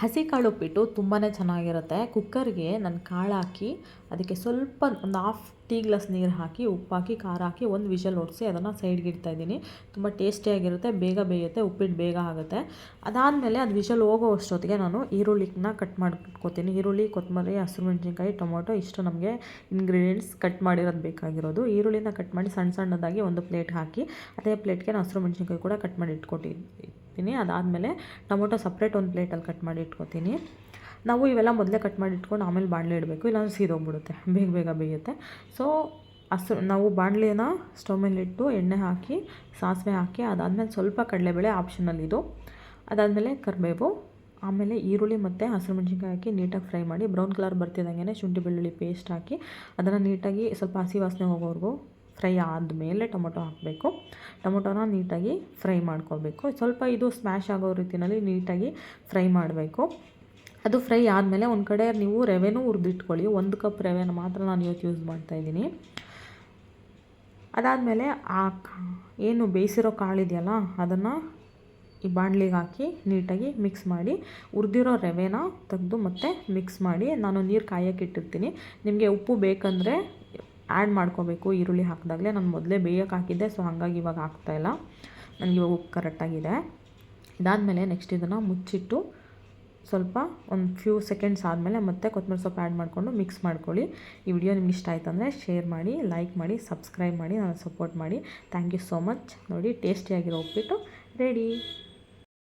ಹಸಿ ಕಾಳು ಉಪ್ಪಿಟ್ಟು ತುಂಬಾ ಚೆನ್ನಾಗಿರುತ್ತೆ. ಕುಕ್ಕರ್ಗೆ ನಾನು ಕಾಳು ಹಾಕಿ ಅದಕ್ಕೆ ಸ್ವಲ್ಪ ಒಂದು ಹಾಫ್ ಟೀ ಗ್ಲಾಸ್ ನೀರು ಹಾಕಿ, ಉಪ್ಪು ಹಾಕಿ, ಖಾರ ಹಾಕಿ ಒಂದು ವಿಷಲ್ ಒಡಿಸಿ ಅದನ್ನು ಸೈಡ್ಗೆ ಇಡ್ತಾಯಿದ್ದೀನಿ ತುಂಬ ಟೇಸ್ಟಿಯಾಗಿರುತ್ತೆ ಬೇಗ ಬೇಯುತ್ತೆ ಉಪ್ಪಿಟ್ಟು ಬೇಗ ಆಗುತ್ತೆ. ಅದಾದಮೇಲೆ ಅದು ವಿಷಲ್ ಹೋಗೋ ಅಷ್ಟೊತ್ತಿಗೆ ನಾನು ಈರುಳ್ಳಿನ ಕಟ್ ಮಾಡಿಟ್ಕೋತೀನಿ ಈರುಳ್ಳಿ ಕೊತ್ತಂಬರಿ ಹಸಿರು ಮೆಣಸಿನ್ಕಾಯಿ, ಟೊಮೊಟೊ ಇಷ್ಟು ನಮಗೆ ಇಂಗ್ರೀಡಿಯೆಂಟ್ಸ್ ಕಟ್ ಮಾಡಿರೋದು ಬೇಕಾಗಿರೋದು. ಈರುಳ್ಳಿನ ಕಟ್ ಮಾಡಿ ಸಣ್ಣ ಸಣ್ಣದಾಗಿ ಒಂದು ಪ್ಲೇಟ್ ಹಾಕಿ, ಅದೇ ಪ್ಲೇಟ್ಗೆ ನಾನು ಹಸಿರು ಮೆಣಸಿನ್ಕಾಯಿ ಕೂಡ ಕಟ್ ಮಾಡಿ ಇಟ್ಕೊಟ್ಟಿರ್ತೀನಿ ಅದಾದಮೇಲೆ ಟೊಮೊಟೊ ಸಪ್ರೇಟ್ ಒಂದು ಪ್ಲೇಟಲ್ಲಿ ಕಟ್ ಮಾಡಿ ಇಟ್ಕೊತೀನಿ. ನಾವು ಇವೆಲ್ಲ ಮೊದಲೇ ಕಟ್ ಮಾಡಿ ಇಟ್ಕೊಂಡು ಆಮೇಲೆ ಬಾಣಲೆ ಇಡಬೇಕು, ಇಲ್ಲಾಂದ್ರೆ ಸೀದೋಗ್ಬಿಡುತ್ತೆ, ಬೇಗ ಬೇಗ ಬೇಯುತ್ತೆ. ಸೊ ಹಸು, ನಾವು ಬಾಣಲೆನ ಸ್ಟವ್ ಮೇಲೆ ಇಟ್ಟು ಎಣ್ಣೆ ಹಾಕಿ, ಸಾಸಿವೆ ಹಾಕಿ, ಅದಾದಮೇಲೆ ಸ್ವಲ್ಪ ಕಡಲೆಬೇಳೆ ಆಪ್ಷನಲ್ ಇದು. ಅದಾದಮೇಲೆ ಕರಿಬೇವು, ಆಮೇಲೆ ಈರುಳ್ಳಿ ಮತ್ತು ಹಸಿರು ಮೆಣಸಿನ್ಕಾಯಿ ಹಾಕಿ ನೀಟಾಗಿ ಫ್ರೈ ಮಾಡಿ, ಬ್ರೌನ್ ಕಲರ್ ಬರ್ತಿದ್ದಂಗೆ ಶುಂಠಿ ಬೆಳ್ಳುಳ್ಳಿ ಪೇಸ್ಟ್ ಹಾಕಿ, ಅದನ್ನು ನೀಟಾಗಿ ಸ್ವಲ್ಪ ಹಸಿ ವಾಸನೆ ಹೋಗೋವರೆಗೂ ಫ್ರೈ ಆದಮೇಲೆ ಟೊಮೊಟೊ ಹಾಕಬೇಕು. ಟೊಮೊಟೊನ ನೀಟಾಗಿ ಫ್ರೈ ಮಾಡ್ಕೋಬೇಕು ಸ್ವಲ್ಪ ಇದು ಸ್ಮ್ಯಾಶ್ ಆಗೋ ರೀತಿಯಲ್ಲಿ ನೀಟಾಗಿ ಫ್ರೈ ಮಾಡಬೇಕು. ಅದು ಫ್ರೈ ಆದಮೇಲೆ ಒಂದು ಕಡೆ ನೀವು ರವೆನೂ ಹುರಿದಿಟ್ಕೊಳ್ಳಿ. ಒಂದು ಕಪ್ ರವೆನ ಮಾತ್ರ ನಾನು ಇವತ್ತು ಯೂಸ್ ಮಾಡ್ತಾಯಿದ್ದೀನಿ ಅದಾದಮೇಲೆ ಆ ಏನು ಬೇಯಿಸಿರೋ ಕಾಳಿದೆಯಲ್ಲ ಅದನ್ನು ಈ ಬಾಣಲಿಗೆ ಹಾಕಿ ನೀಟಾಗಿ ಮಿಕ್ಸ್ ಮಾಡಿ, ಹುರಿದಿರೋ ರವೆನ ತೆಗೆದು ಮತ್ತೆ ಮಿಕ್ಸ್ ಮಾಡಿ ನಾನು ನೀರು ಕಾಯೋಕ್ಕೆ ಇಟ್ಟಿರ್ತೀನಿ. ನಿಮಗೆ ಉಪ್ಪು ಬೇಕಂದರೆ ಆ್ಯಡ್ ಮಾಡ್ಕೋಬೇಕು. ಈರುಳ್ಳಿ ಹಾಕಿದಾಗಲೇ ನಾನು ಮೊದಲೇ ಬೇಯೋಕೆ ಹಾಕಿದ್ದೆ, ಸೊ ಹಾಗಾಗಿ ಇವಾಗ ಹಾಕ್ತಾಯಿಲ್ಲ ನನಗೆ ಇವಾಗ ಉಪ್ಪು ಕರೆಕ್ಟಾಗಿದೆ. ಇದಾದಮೇಲೆ ನೆಕ್ಸ್ಟ್ ಇದನ್ನು ಮುಚ್ಚಿಟ್ಟು ಸ್ವಲ್ಪ ಒಂದು ಫ್ಯೂ ಸೆಕೆಂಡ್ಸ್ ಆದಮೇಲೆ ಮತ್ತೆ ಕೊತ್ತಂಬರಿ ಸೊಪ್ಪು ಆ್ಯಡ್ ಮಾಡಿಕೊಂಡು ಮಿಕ್ಸ್ ಮಾಡ್ಕೊಳ್ಳಿ. ಈ ವಿಡಿಯೋ ನಿಮ್ಗೆ ಇಷ್ಟ ಆಯ್ತು ಅಂದರೆ ಶೇರ್ ಮಾಡಿ ಲೈಕ್ ಮಾಡಿ ಸಬ್ಸ್ಕ್ರೈಬ್ ಮಾಡಿ ನಾನು ಸಪೋರ್ಟ್ ಮಾಡಿ. ಥ್ಯಾಂಕ್ ಯು ಸೋ ಮಚ್ ನೋಡಿ ಟೇಸ್ಟಿಯಾಗಿರೋ ಉಪ್ಪಿಟ್ಟು ರೆಡಿ